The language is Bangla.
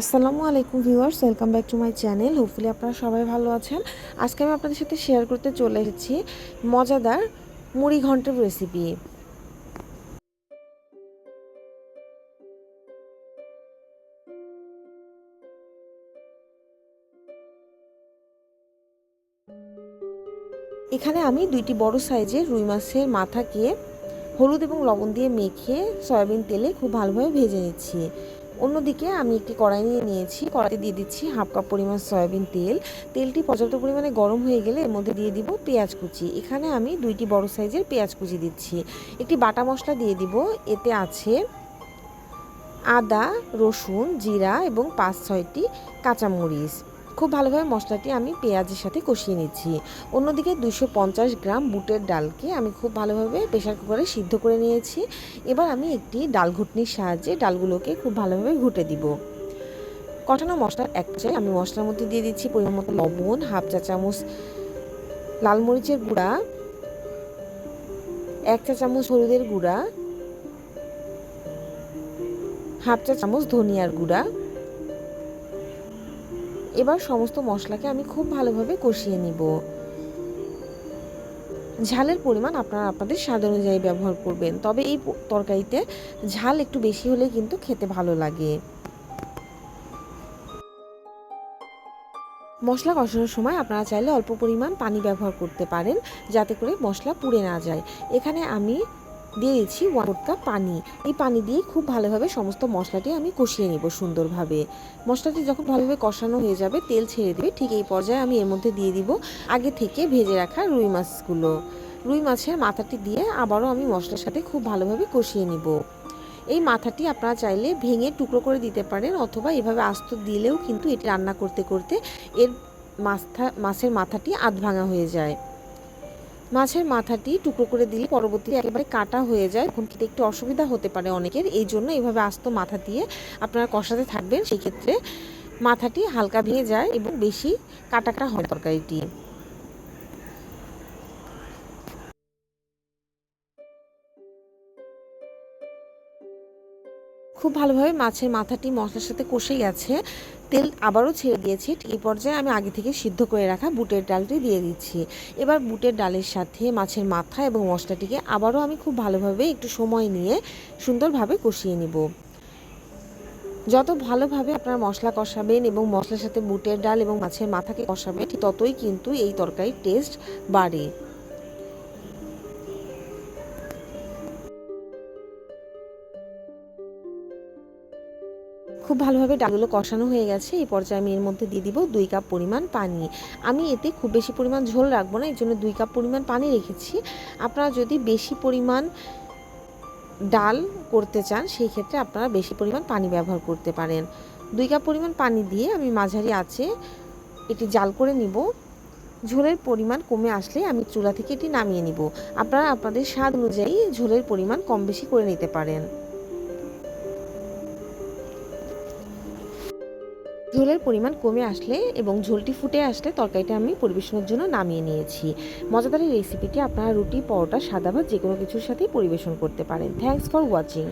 আসসালামু আলাইকুম viewers, welcome back to my channel. Hopefully আপনারা সবাই ভালো আছেন। আজকে আমি আপনাদের সাথে শেয়ার করতে চলে এসেছি মজাদার মুড়ি ঘন্টের রেসিপি এখানে আমি দুইটি বড় সাইজের রুই মাছের মাথাকে হলুদ এবং লবণ দিয়ে মেখে সয়াবিন তেলে খুব ভালোভাবে ভেজে নিচ্ছি। অন্যদিকে আমি একটি কড়াই নিয়ে নিয়েছি। কড়াইতে দিয়ে দিচ্ছি হাফ কাপ পরিমাণ সয়াবিন তেল। তেলটি পর্যাপ্ত পরিমাণে গরম হয়ে গেলে এর মধ্যে দিয়ে দিব পেঁয়াজ কুচি। এখানে আমি দুইটি বড় সাইজের পেঁয়াজ কুচি দিচ্ছি। একটি বাটা মশলা দিয়ে দিব। এতে আছে আদা, রসুন, জিরা এবং পাঁচ ছয়টি কাঁচামরিচ। খুব ভালোভাবে মশলাটি আমি পেঁয়াজের সাথে কষিয়ে নিচ্ছি। অন্যদিকে দুশো পঞ্চাশ গ্রাম বুটের ডালকে আমি খুব ভালোভাবে প্রেশার কুকারে সিদ্ধ করে নিয়েছি। এবার আমি একটি ডাল ঘুটনির সাহায্যে ডালগুলোকে খুব ভালোভাবে ঘুটে দিব। কটানো মশলার এক চাই আমি মশলার মধ্যে দিয়ে দিচ্ছি পরিমাণ মতো লবণ, হাফ চা চামচ লাল মরিচের গুঁড়া, এক চা চামচ হলুদের গুঁড়া, হাফ চা চামচ ধনিয়ার গুঁড়া এবার সমস্ত মশলাকে আমি খুব ভালোভাবে কষিয়ে নিব। ঝালের পরিমাণ আপনারা আপনাদের স্বাদ অনুযায়ী ব্যবহার করবেন, তবে এই তরকারিতে ঝাল একটু বেশি হলে কিন্তু খেতে ভালো লাগে। মশলা কষানোর সময় আপনারা চাইলে অল্প পরিমাণ পানি ব্যবহার করতে পারেন, যাতে করে মশলা পুড়ে না যায়। এখানে আমি দিয়ে দিচ্ছি ওয়ান কাপ পানি। এই পানি দিয়ে খুব ভালোভাবে সমস্ত মশলাটি আমি কষিয়ে নেব সুন্দরভাবে। মশলাটি যখন ভালোভাবে কষানো হয়ে যাবে, তেল ছেড়ে দেবে, ঠিক এই পর্যায়ে আমি এর মধ্যে দিয়ে দিব আগে থেকে ভেজে রাখা রুই মাছগুলো। রুই মাছের মাথাটি দিয়ে আবারও আমি মশলার সাথে খুব ভালোভাবে কষিয়ে নিব। এই মাথাটি আপনারা চাইলে ভেঙে টুকরো করে দিতে পারেন অথবা এভাবে আস্ত দিলেও কিন্তু এটি রান্না করতে করতে এর মাথা মাছের মাথাটি আধ ভাঙা হয়ে যায়। মাছের মাথাটি টুকরো করে দিলে পরবর্তীতে একেবারে কাটা হয়ে যায়। তখন খেতে একটু অসুবিধা হতে পারে অনেকের। এই জন্য এইভাবে আস্ত মাথা দিয়ে আপনারা কষাতে থাকবেন। সেই ক্ষেত্রে মাথাটি হালকা ভেঙে যায় এবং বেশি কাটাকাটা কাটা হয় তরকারিটি। খুব ভালোভাবে মাছের মাথাটি মশলার সাথে কষে গেছে। তেল আবারও ছেড়ে দিয়েছি। এই পর্যায়ে আমি আগে থেকে সিদ্ধ করে রাখা বুটের ডালটি দিয়ে দিচ্ছি। এবার বুটের ডালের সাথে মাছের মাথা এবং মশলাটিকে আবারও আমি খুব ভালোভাবে একটু সময় নিয়ে সুন্দরভাবে কষিয়ে নিব। যত ভালোভাবে আপনারা মশলা কষাবেন এবং মশলার সাথে বুটের ডাল এবং মাছের মাথাকে কষাবেন ততই কিন্তু এই তরকারির টেস্ট বাড়ে। খুব ভালোভাবে ডালগুলো কষানো হয়ে গেছে। এই পর্যায়ে আমি এর মধ্যে দিয়ে দিব দুই কাপ পরিমাণ পানি। আমি এতে খুব বেশি পরিমাণ ঝোল রাখব না এই জন্য দুই কাপ পরিমাণ পানি রেখেছি। আপনারা যদি বেশি পরিমাণ ডাল করতে চান, সেই ক্ষেত্রে আপনারা বেশি পরিমাণ পানি ব্যবহার করতে পারেন। দুই কাপ পরিমাণ পানি দিয়ে আমি মাঝারি আছে এটি জাল করে নিব। ঝোলের পরিমাণ কমে আসলে আমি চুলা থেকে এটি নামিয়ে নিব। আপনারা আপনাদের স্বাদ অনুযায়ী ঝোলের পরিমাণ কম বেশি করে নিতে পারেন। ঝোলের পরিমাণ কমে আসলে এবং ঝোলটি ফুটে আসলে তরকারিটা আমি পরিবেশনের জন্য নামিয়ে নিয়েছি। মজাদার এই রেসিপিটি আপনারা রুটি, পরোটা, সাদা ভাত যে কোনো কিছুর সাথেই পরিবেশন করতে পারেন। Thanks for watching